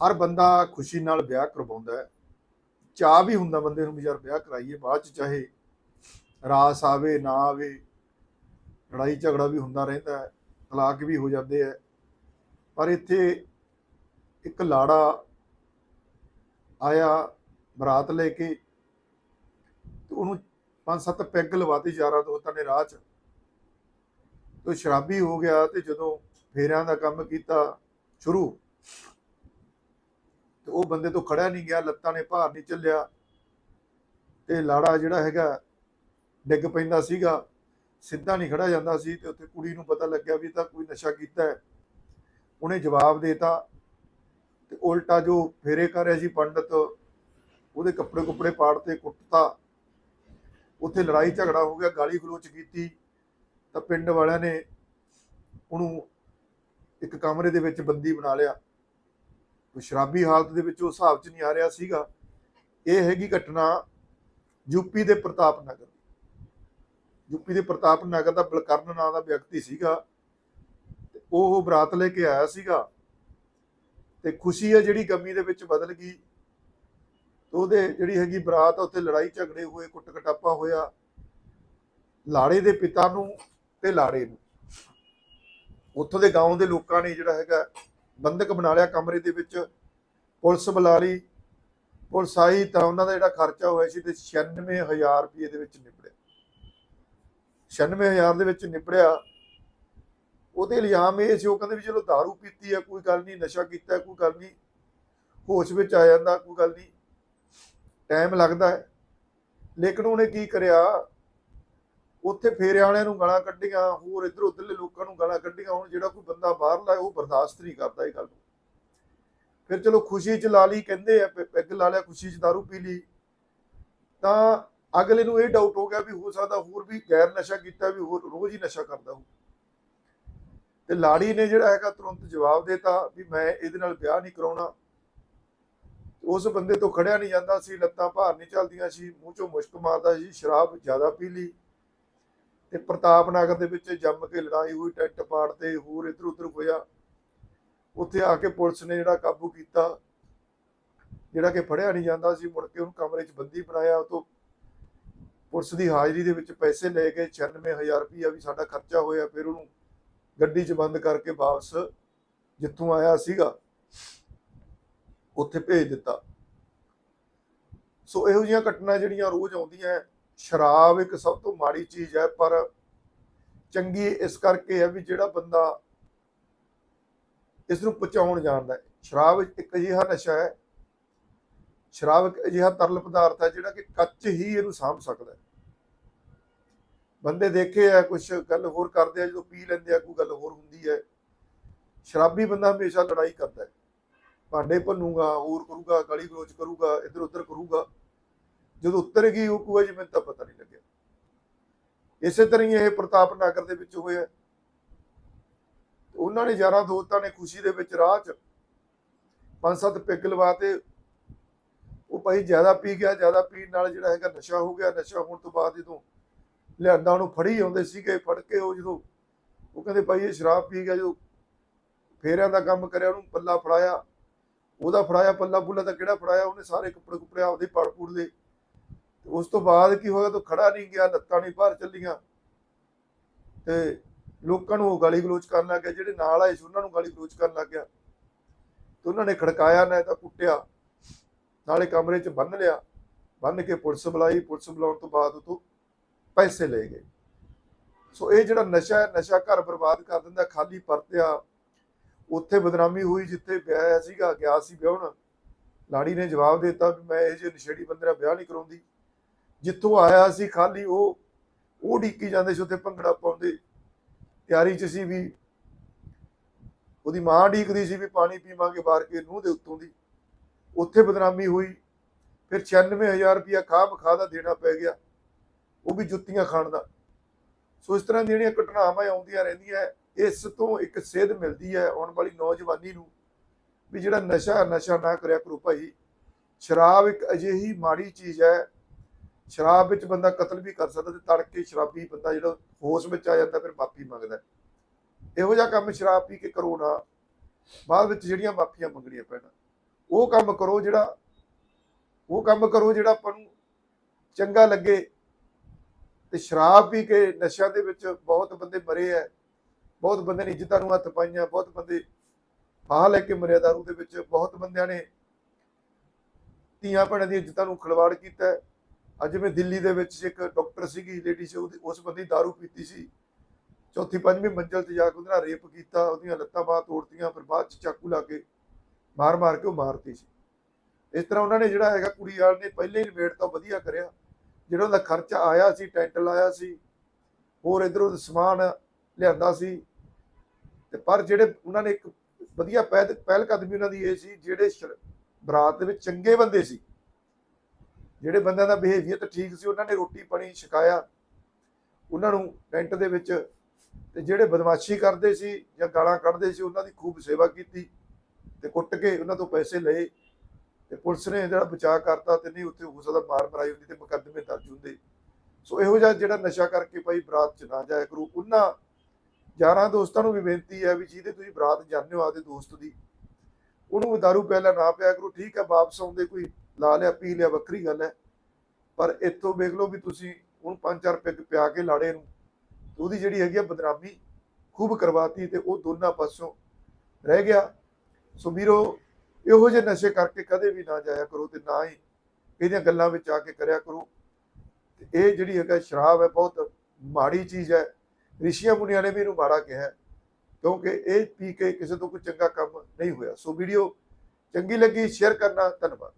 ਹਰ ਬੰਦਾ ਖੁਸ਼ੀ ਨਾਲ ਵਿਆਹ ਕਰਵਾਉਂਦਾ ਹੈ। ਚਾਹ ਵੀ ਹੁੰਦਾ ਬੰਦੇ ਨੂੰ ਵੀ ਯਾਰ ਵਿਆਹ ਕਰਾਈਏ ਬਾਅਦ ਚ, ਚਾਹੇ ਰਾਸ ਆਵੇ, ਨਾ ਆਵੇ, ਲੜਾਈ ਝਗੜਾ ਵੀ ਹੁੰਦਾ ਰਹਿੰਦਾ ਹੈ, ਤਲਾਕ ਵੀ ਹੋ ਜਾਂਦੇ ਹੈ। ਪਰ ਇੱਥੇ ਇੱਕ ਲਾੜਾ ਆਇਆ ਬਰਾਤ ਲੈ ਕੇ ਤੇ ਉਹਨੂੰ ਪੰਜ ਸੱਤ ਪੈਗ ਲਵਾਤੀ ਯਾਰਾਂ ਦੋਸਤਾਂ ਨੇ ਰਾਹ 'ਚ। ਤੇ ਸ਼ਰਾਬੀ ਹੋ ਗਿਆ ਤੇ ਜਦੋਂ ਫੇਰਿਆਂ ਦਾ ਕੰਮ ਕੀਤਾ ਸ਼ੁਰੂ ਤੇ ਉਹ ਬੰਦੇ ਤੋਂ ਖੜਿਆ ਨਹੀਂ ਗਿਆ, ਲੱਤਾਂ ਨੇ ਭਾਰ ਨਹੀਂ ਚੱਲਿਆ ਤੇ ਲਾੜਾ ਜਿਹੜਾ ਹੈਗਾ, ਡਿੱਗ ਪੈਂਦਾ ਸੀਗਾ, ਸਿੱਧਾ ਨਹੀਂ ਖੜਾ ਜਾਂਦਾ ਸੀ ਤੇ ਉੱਥੇ ਕੁੜੀ ਨੂੰ ਪਤਾ ਲੱਗਿਆ ਵੀ ਇਹ ਤਾਂ ਕੋਈ ਨਸ਼ਾ ਕੀਤਾ ਹੈ। ਉਹਨੇ ਜਵਾਬ ਦੇਤਾ। ਤੇ ਉਲਟਾ ਜੋ ਫੇਰੇ ਕਰ ਰਿਹਾ ਸੀ ਪੰਡਤ, ਉਹਦੇ ਕੱਪੜੇ ਕੁੱਪੜੇ ਪਾੜ ਤੇ ਕੁੱਟਤਾ। ਉੱਥੇ ਲੜਾਈ ਝਗੜਾ ਹੋ ਗਿਆ, ਗਾਲੀ ਗਲੋਚ ਕੀਤੀ। ਤਾਂ ਪਿੰਡ ਵਾਲਿਆਂ ਨੇ ਉਹਨੂੰ ਇੱਕ ਕਮਰੇ ਦੇ ਵਿੱਚ ਬੰਦੀ ਬਣਾ ਲਿਆ। ਸ਼ਰਾਬੀ ਹਾਲਤ ਦੇ ਵਿੱਚ ਉਹ ਹਿਸਾਬ 'ਚ ਨਹੀਂ ਆ ਰਿਹਾ ਸੀਗਾ। ਇਹ ਹੈਗੀ ਘਟਨਾ ਯੂਪੀ ਦੇ ਪ੍ਰਤਾਪ ਨਗਰ ਯੂਪੀ ਦੇ ਪ੍ਰਤਾਪ ਨਗਰ ਦਾ ਬਲਕਰਨ ਨਾਂ ਦਾ ਵਿਅਕਤੀ ਸੀਗਾ ਤੇ ਉਹ ਬਰਾਤ ਲੈ ਕੇ ਆਇਆ ਸੀਗਾ ਤੇ ਖੁਸ਼ੀ ਹੈ ਜਿਹੜੀ ਗਮੀ ਦੇ ਵਿੱਚ ਬਦਲ ਗਈ। ਤੇ ਉਹਦੇ ਜਿਹੜੀ ਹੈਗੀ ਬਰਾਤ ਆ, ਉੱਥੇ ਲੜਾਈ ਝਗੜੇ ਹੋਏ ਕੁੱਟ ਕਟਾਪਾ ਹੋਇਆ। ਲਾੜੇ ਦੇ ਪਿਤਾ ਨੂੰ ਤੇ ਲਾੜੇ ਨੂੰ। ਉੱਥੋਂ ਦੇ ਗਾਉਂ ਦੇ ਲੋਕਾਂ ਨੇ ਜਿਹੜਾ ਹੈਗਾ ਬੰਦਕ ਬਣਾ ਲਿਆ ਕਮਰੇ ਦੇ ਵਿੱਚ। ਪੁਲਿਸ ਬੁਲਾ ਲਈ। ਪੁਲਿਸ ਆਈ ਤਾਂ ਉਹਨਾਂ ਦਾ ਜਿਹੜਾ ਖਰਚਾ ਹੋਇਆ ਸੀ ਤੇ 96000 ਰੁਪਏ ਦੇ ਵਿੱਚ ਨਿਬੜਿਆ 96000 ਦੇ ਵਿੱਚ ਨਿਬੜਿਆ ਉਹਦੇ ਇਲਜ਼ਾਮ ਇਹ ਸੀ, ਉਹ ਕਹਿੰਦੇ ਵੀ ਚਲੋ दारू ਪੀਤੀ ਹੈ ਕੋਈ ਗੱਲ ਨਹੀਂ, ਨਸ਼ਾ ਕੀਤਾ, ਕੋਈ ਗੱਲ ਨਹੀਂ। ਹੋਸ਼ ਵਿੱਚ ਆ ਜਾਂਦਾ, ਕੋਈ ਗੱਲ ਨਹੀਂ। ਟਾਈਮ ਲੱਗਦਾ ਹੈ। ਲੇਕਿਨ ਉਹਨੇ ਕੀ ਕਰਿਆ? ਉੱਥੇ ਫੇਰੇ ਵਾਲਿਆਂ ਨੂੰ ਗਾਲਾਂ ਕੱਢੀਆਂ ਹੋਰ ਇੱਧਰ ਉਧਰਲੇ ਲੋਕਾਂ ਨੂੰ ਗਾਲਾਂ ਕੱਢੀਆਂ ਹੁਣ ਜਿਹੜਾ ਕੋਈ ਬੰਦਾ ਬਾਹਰਲਾ ਹੈ, ਉਹ ਬਰਦਾਸ਼ਤ ਨਹੀਂ ਕਰਦਾ ਇਹ ਗੱਲ ਫਿਰ ਚਲੋ ਖੁਸ਼ੀ ਚ ਲਾ ਲਈ ਕਹਿੰਦੇ ਆ ਪੈਗ ਲਾ ਲਿਆ ਖੁਸ਼ੀ ਚ दारू ਪੀ ਲਈ। ਤਾਂ ਅਗਲੇ ਨੂੰ ਇਹ ਡਾਊਟ ਹੋ ਗਿਆ ਵੀ ਹੋ ਸਕਦਾ ਹੋਰ ਵੀ ਗੈਰ ਨਸ਼ਾ ਕੀਤਾ ਵੀ ਹੋਰ ਰੋਜ਼ ਹੀ ਨਸ਼ਾ ਕਰਦਾ ਹੋ ਤੇ ਲਾੜੀ ਨੇ ਜਿਹੜਾ ਹੈਗਾ ਤੁਰੰਤ ਜਵਾਬ ਦਿੱਤਾ ਵੀ ਮੈਂ ਇਹਦੇ ਨਾਲ ਵਿਆਹ ਨਹੀਂ ਕਰਾਉਣਾ। ਉਸ ਬੰਦੇ ਤੋਂ ਖੜਿਆ ਨਹੀਂ ਜਾਂਦਾ ਸੀ ਲੱਤਾਂ ਭਾਰ ਨਹੀਂ ਚੱਲਦੀਆਂ ਸੀ ਮੂੰਹ ਚੋਂ ਮੁਸ਼ਕ ਮਾਰਦਾ ਸੀ ਸ਼ਰਾਬ ਜ਼ਿਆਦਾ ਪੀ ਲਈ। ਤੇ ਪ੍ਰਤਾਪ ਨਗਰ ਦੇ ਵਿੱਚ ਜੰਮ ਕੇ ਲੜਾਈ ਹੋਈ, ਟੈਂਟ ਪਾੜ ਤੇ ਹੋਰ ਇਧਰ ਉਧਰ ਹੋਇਆ। ਉੱਥੇ ਆ ਕੇ ਪੁਲਿਸ ਨੇ ਜਿਹੜਾ ਕਾਬੂ ਕੀਤਾ, ਜਿਹੜਾ ਕਿ ਫੜਿਆ ਨਹੀਂ ਜਾਂਦਾ ਸੀ, ਮੁੜ ਕੇ ਉਹਨੂੰ ਕਮਰੇ 'ਚ ਬੰਦੀ ਬਣਾਇਆ। ਉਹ ਤੋਂ ਪੁਲਿਸ ਦੀ ਹਾਜ਼ਰੀ ਦੇ ਵਿੱਚ ਪੈਸੇ ਲੈ ਕੇ 96000 ਰੁਪਇਆ ਵੀ ਸਾਡਾ ਖਰਚਾ ਹੋਇਆ, ਫਿਰ ਉਹਨੂੰ ਗੱਡੀ 'ਚ ਬੰਦ ਕਰਕੇ ਵਾਪਸ ਜਿੱਥੋਂ ਆਇਆ ਸੀਗਾ, ਉੱਥੇ ਭੇਜ ਦਿੱਤਾ। ਸੋ ਇਹੋ ਜਿਹੀਆਂ ਘਟਨਾ ਜਿਹੜੀਆਂ ਰੋਜ਼ ਆਉਂਦੀਆਂ ਸ਼ਰਾਬ ਇੱਕ ਸਭ ਤੋਂ ਮਾੜੀ ਚੀਜ਼ ਹੈ, ਪਰ ਚੰਗੀ ਇਸ ਕਰਕੇ ਹੈ ਵੀ ਜਿਹੜਾ ਬੰਦਾ ਇਸ ਨੂੰ ਪਚਾਉਣ ਜਾਣਦਾ ਹੈ। ਸ਼ਰਾਬ ਇੱਕ ਅਜਿਹਾ ਨਸ਼ਾ ਹੈ, ਸ਼ਰਾਬ ਇੱਕ ਅਜਿਹਾ ਤਰਲ ਪਦਾਰਥ ਹੈ ਜਿਹੜਾ ਕਿ ਕੱਚ ਹੀ ਇਹਨੂੰ ਸਾਂਭ ਸਕਦਾ ਹੈ। ਬੰਦੇ ਦੇਖੇ ਆ ਕੁਝ ਗੱਲ ਹੋਰ ਕਰਦੇ ਆ, ਜਦੋਂ ਪੀ ਲੈਂਦੇ ਆ, ਕੋਈ ਗੱਲ ਹੋਰ ਹੁੰਦੀ ਹੈ। ਸ਼ਰਾਬੀ ਬੰਦਾ ਹਮੇਸ਼ਾ ਲੜਾਈ ਕਰਦਾ ਹੈ। ਭਾਂਡੇ ਭੰਨੂਗਾ, ਹੋਰ ਕਰੂਗਾ ਗਲੀ ਗਲੋਚ ਕਰੂਗਾ ਇੱਧਰ ਉੱਧਰ ਕਰੂਗਾ। ਜਦੋਂ ਉਤਰੇਗੀ ਉਹ ਕੂਆ ਜਿਵੇਂ ਤਾਂ ਪਤਾ ਨਹੀਂ ਲੱਗਿਆ। ਇਸੇ ਤਰ੍ਹਾਂ ਹੀ ਇਹ ਪ੍ਰਤਾਪ ਨਗਰ ਦੇ ਵਿੱਚ ਹੋਇਆ। ਉਹਨਾਂ ਨੇ ਯਾਰਾਂ ਦੋਸਤਾਂ ਨੇ ਖੁਸ਼ੀ ਦੇ ਵਿੱਚ ਰਾਹ 'ਚ ਪੰਜ ਸੱਤ ਪਿੱਗ ਲਵਾਤੇ। ਉਹ ਭਾਈ ਜ਼ਿਆਦਾ ਪੀ ਗਿਆ, ਜ਼ਿਆਦਾ ਪੀਣ ਨਾਲ ਜਿਹੜਾ ਹੈਗਾ ਨਸ਼ਾ ਹੋ ਗਿਆ। ਨਸ਼ਾ ਹੋਣ ਤੋਂ ਬਾਅਦ ਜਦੋਂ ਲਿਆਂਦਾ, ਉਹਨੂੰ ਫੜੀ ਆਉਂਦੇ ਸੀਗੇ, ਫੜ ਕੇ ਉਹ ਜਦੋਂ ਉਹ ਕਹਿੰਦੇ ਭਾਈ ਇਹ ਸ਼ਰਾਬ ਪੀ ਗਿਆ ਜੋ ਫੇਰਿਆਂ ਦਾ ਕੰਮ ਕਰਿਆ, ਉਹਨੂੰ ਪੱਲਾ ਫੜਾਇਆ। ਉਹਦਾ ਫੜਾਇਆ ਪੱਲਾ ਪੁੱਲਾ ਤਾਂ ਕਿਹੜਾ ਫੜਾਇਆ? ਉਹਨੇ ਸਾਰੇ ਕੱਪੜੇ ਕੁਪੜੇ ਆਪਦੇ ਪੜ ਪੂੜ ਦੇ ਉਸ ਤੋਂ ਬਾਅਦ ਕੀ ਹੋਇਆ ਤੂੰ ਖੜਾ ਨਹੀਂ ਗਿਆ, ਲੱਤਾਂ ਨਹੀਂ ਬਾਹਰ ਚੱਲੀਆਂ। ਤੇ ਲੋਕਾਂ ਨੂੰ ਉਹ ਗਾਲੀ ਗਲੋਚ ਕਰਨ ਲੱਗ ਗਿਆ, ਜਿਹੜੇ ਨਾਲ ਆਏ ਸੀ ਉਹਨਾਂ ਨੂੰ ਗਾਲੀ ਗਲੋਚ ਕਰਨ ਲੱਗ ਗਿਆ। ਤੇ ਉਹਨਾਂ ਨੇ ਖੜਕਾਇਆ, ਨਾ ਤਾਂ ਕੁੱਟਿਆ, ਨਾਲੇ ਕਮਰੇ 'ਚ ਬੰਨ ਲਿਆ। ਬੰਨ ਕੇ ਪੁਲਿਸ ਬੁਲਾਈ, ਪੁਲਿਸ ਬੁਲਾਉਣ ਤੋਂ ਬਾਅਦ ਉਹ ਪੈਸੇ ਲਏ ਗਏ। ਸੋ ਇਹ ਜਿਹੜਾ ਨਸ਼ਾ ਹੈ, ਨਸ਼ਾ ਘਰ ਬਰਬਾਦ ਕਰ ਦਿੰਦਾ, ਖਾਲੀ ਪਰਤਿਆ। ਉੱਥੇ ਬਦਨਾਮੀ ਹੋਈ ਜਿੱਥੇ ਵਿਆਹ ਸੀਗਾ, ਗਿਆ ਸੀ ਵਿਆਹਣ। ਲਾੜੀ ਨੇ ਜਵਾਬ ਦਿੱਤਾ ਵੀ ਮੈਂ ਇਹ ਜਿਹੇ ਨਸ਼ੇੜੀ ਬੰਦੇ ਨਾਲ ਵਿਆਹ ਨਹੀਂ ਕਰਾਉਂਦੀ। ਜਿੱਥੋਂ ਆਇਆ ਸੀ ਖਾਲੀ ਉਹ ਉਹ ਢੀਕੀ ਜਾਂਦੇ ਸੀ, ਉੱਥੇ ਭੰਗੜਾ ਪਾਉਂਦੇ ਤਿਆਰੀ 'ਚ ਸੀ ਵੀ ਉਹਦੀ ਮਾਂ ਢੀਕਦੀ ਸੀ ਵੀ ਪਾਣੀ ਪੀਵਾਂਗੇ ਬਾਹਰ ਕੇ ਨੂੰਹ ਦੇ ਉੱਤੋਂ ਦੀ। ਉੱਥੇ ਬਦਨਾਮੀ ਹੋਈ, ਫਿਰ 96000 ਰੁਪਇਆ ਖਾਹ ਮਖਾ ਦਾ ਦੇਣਾ ਪੈ ਗਿਆ, ਉਹ ਵੀ ਜੁੱਤੀਆਂ ਖਾਣ ਦਾ। ਸੋ ਇਸ ਤਰ੍ਹਾਂ ਦੀਆਂ ਜਿਹੜੀਆਂ ਘਟਨਾਵਾਂ ਆਉਂਦੀਆਂ ਰਹਿੰਦੀਆਂ, ਇਸ ਤੋਂ ਇੱਕ ਸੇਧ ਮਿਲਦੀ ਹੈ ਆਉਣ ਵਾਲੀ ਨੌਜਵਾਨੀ ਨੂੰ ਵੀ ਜਿਹੜਾ ਨਸ਼ਾ ਨਸ਼ਾ ਨਾ ਕਰਿਆ ਕਰੋ ਭਾਈ। ਸ਼ਰਾਬ ਇੱਕ ਅਜਿਹੀ ਮਾੜੀ ਚੀਜ਼ ਹੈ ਸ਼ਰਾਬ ਵਿੱਚ ਬੰਦਾ ਕਤਲ ਵੀ ਕਰ ਸਕਦਾ ਤੇ ਤੜਕੇ ਸ਼ਰਾਬੀ ਬੰਦਾ ਜਿਹੜਾ ਹੋਸ਼ ਵਿੱਚ ਆ ਜਾਂਦਾ ਫਿਰ ਮਾਫੀ ਮੰਗਦਾ। ਇਹੋ ਜਿਹਾ ਕੰਮ ਸ਼ਰਾਬ ਪੀ ਕੇ ਕਰੋ ਨਾ, ਬਾਅਦ ਵਿੱਚ ਜਿਹੜੀਆਂ ਮਾਫੀਆਂ ਮੰਗਣੀਆਂ ਪੈਣਾ। ਉਹ ਕੰਮ ਕਰੋ ਜਿਹੜਾ, ਉਹ ਕੰਮ ਕਰੋ ਜਿਹੜਾ ਆਪਾਂ ਨੂੰ ਚੰਗਾ ਲੱਗੇ ਤੇ ਸ਼ਰਾਬ ਪੀ ਕੇ ਨਸ਼ਿਆਂ ਦੇ ਵਿੱਚ ਬਹੁਤ ਬੰਦੇ ਮਰੇ ਐ, ਬਹੁਤ ਬੰਦੇ ਨੇ ਇੱਜ਼ਤਾਂ ਨੂੰ ਹੱਥ ਪਾਈਆਂ, ਬਹੁਤ ਬੰਦੇ ਫਾਹ ਲੈ ਕੇ ਮਰਿਆ ਦਾਰੂ ਦੇ ਵਿੱਚ, ਬਹੁਤ ਬੰਦਿਆਂ ਨੇ ਧੀਆਂ ਭੈਣਾਂ ਦੀ ਇੱਜ਼ਤਾਂ ਨੂੰ ਖਿਲਵਾੜ ਕੀਤਾ। ਅੱਜ ਮੈਂ ਦਿੱਲੀ ਦੇ ਵਿੱਚ ਇੱਕ ਡਾਕਟਰ ਸੀਗੀ ਲੇਡੀ ਸੀ, ਉਹਦੀ- ਉਸ ਬੰਦੀ ਦਾਰੂ ਪੀਤੀ ਸੀ। ਚੌਥੀ, ਪੰਜਵੀਂ ਮੰਜ਼ਲ ਤੇ ਜਾ ਕੇ ਉਹਦੇ ਨਾਲ ਰੇਪ ਕੀਤਾ, ਉਹਦੀਆਂ ਲੱਤਾਂ ਬਾਹਾਂ ਤੋੜਤੀਆਂ, ਫਿਰ ਬਾਅਦ ਚ ਚਾਕੂ ਲਾ ਕੇ ਮਾਰ ਮਾਰ ਕੇ ਉਹ ਮਾਰਤੀ ਸੀ। ਇਸ ਤਰ੍ਹਾਂ ਉਹਨਾਂ ਨੇ ਜਿਹੜਾ ਹੈਗਾ ਕੁੜੀ ਵਾਲ ਨੇ ਪਹਿਲੇ ਹੀ ਵੇਟ ਤਾਂ ਵਧੀਆ ਕਰਿਆ। ਜਿਹੜਾ ਉਹਦਾ ਖਰਚਾ ਆਇਆ ਸੀ, ਟੈਂਟ ਲਾਇਆ ਸੀ, ਹੋਰ ਇਧਰੋਂ ਸਮਾਨ ਲਿਆਂਦਾ ਸੀ। ਤੇ ਪਰ ਜਿਹੜੇ ਉਹਨਾਂ ਨੇ ਇੱਕ ਵਧੀਆ ਪਹਿਲ ਪਹਿਲ ਕਦਮੀ ਉਹਨਾਂ ਦੀ ਇਹ ਸੀ, ਜਿਹੜੇ ਸ਼ਰ- ਬਰਾਤ ਦੇ ਵਿੱਚ ਚੰਗੇ ਬੰਦੇ ਸੀ। ਜਿਹੜੇ ਬੰਦਿਆਂ ਦਾ ਬਿਹੇਵੀਅਰ ਤਾਂ ਠੀਕ ਸੀ, ਉਹਨਾਂ ਨੇ ਰੋਟੀ ਪਾਣੀ ਛਕਾਇਆ। ਉਹਨਾਂ ਨੂੰ ਟੈਂਟ ਦੇ ਵਿੱਚ ਤੇ ਜਿਹੜੇ ਬਦਮਾਸ਼ੀ ਕਰਦੇ ਸੀ ਜਾਂ ਗਾਲਾਂ ਕੱਢਦੇ ਸੀ, ਉਹਨਾਂ ਦੀ ਖੂਬ ਸੇਵਾ ਕੀਤੀ ਤੇ ਕੁੱਟ ਕੇ ਉਹਨਾਂ ਤੋਂ ਪੈਸੇ ਲਏ ਤੇ ਪੁਲਿਸ ਨੇ ਜਿਹੜਾ ਬਚਾਅ ਕਰਤਾ ਤੇ ਨਹੀਂ ਉੱਥੇ ਹੋ ਸਕਦਾ ਮਾਰ ਮਰਾਈ ਹੁੰਦੀ ਤੇ ਮੁਕੱਦਮੇ ਦਰਜ ਹੁੰਦੇ। ਸੋ ਇਹੋ ਜਿਹਾ ਜਿਹੜਾ ਨਸ਼ਾ ਕਰਕੇ ਭਾਈ ਬਰਾਤ ਚ ਨਾ ਜਾਇਆ ਕਰੂ। ਉਹਨਾਂ ਯਾਰਾਂ ਦੋਸਤਾਂ ਨੂੰ ਵੀ ਬੇਨਤੀ ਹੈ ਵੀ ਜਿਹਦੇ ਤੁਸੀਂ ਬਰਾਤ ਜਾਂਦੇ ਹੋ ਆਪਦੇ ਦੋਸਤ ਦੀ, ਉਹਨੂੰ ਵੀ ਦਾਰੂ ਪਹਿਲਾਂ ਨਾ ਪਿਆ ਕਰੋ। ਠੀਕ ਹੈ, ਵਾਪਸ ਆਉਂਦੇ ਕੋਈ ਲਾ ਲਿਆ, ਪੀ ਲਿਆ, ਵੱਖਰੀ ਗੱਲ ਹੈ। ਪਰ ਇੱਥੋਂ ਵੇਖ ਲਓ ਵੀ ਤੁਸੀਂ ਹੁਣ ਪੰਜ ਚਾਰ ਪਿੱਗ ਪਿਆ ਕੇ ਲਾੜੇ ਨੂੰ ਉਹਦੀ ਜਿਹੜੀ ਹੈਗੀ ਆ ਬਦਨਾਮੀ ਖੂਬ ਕਰਵਾਤੀ ਤੇ ਉਹ ਦੋਨਾਂ ਪਾਸੋਂ ਰਹਿ ਗਿਆ। ਸੋ ਵੀਰੋ, ਇਹੋ ਜਿਹੇ ਨਸ਼ੇ ਕਰਕੇ ਕਦੇ ਵੀ ਨਾ ਜਾਇਆ ਕਰੋ ਤੇ ਨਾ ਹੀ ਇਹਦੀਆਂ ਗੱਲਾਂ ਵਿੱਚ ਆ ਕੇ ਕਰਿਆ ਕਰੋ। ਤੇ ਇਹ ਜਿਹੜੀ ਹੈਗਾ ਸ਼ਰਾਬ ਹੈ, ਬਹੁਤ ਮਾੜੀ ਚੀਜ਼ ਹੈ। ਰਿਸ਼ੀਆਂ ਮੁਨੀਆਂ ਨੇ ਵੀ ਇਹਨੂੰ ਮਾੜਾ ਕਿਹਾ ਕਿਉਂਕਿ ਇਹ ਪੀ ਕੇ ਕਿਸੇ ਤੋਂ ਕੋਈ ਚੰਗਾ ਕੰਮ ਨਹੀਂ ਹੋਇਆ। ਸੋ ਵੀਡੀਓ ਚੰਗੀ ਲੱਗੀ, ਸ਼ੇਅਰ ਕਰਨਾ ਧੰਨਵਾਦ।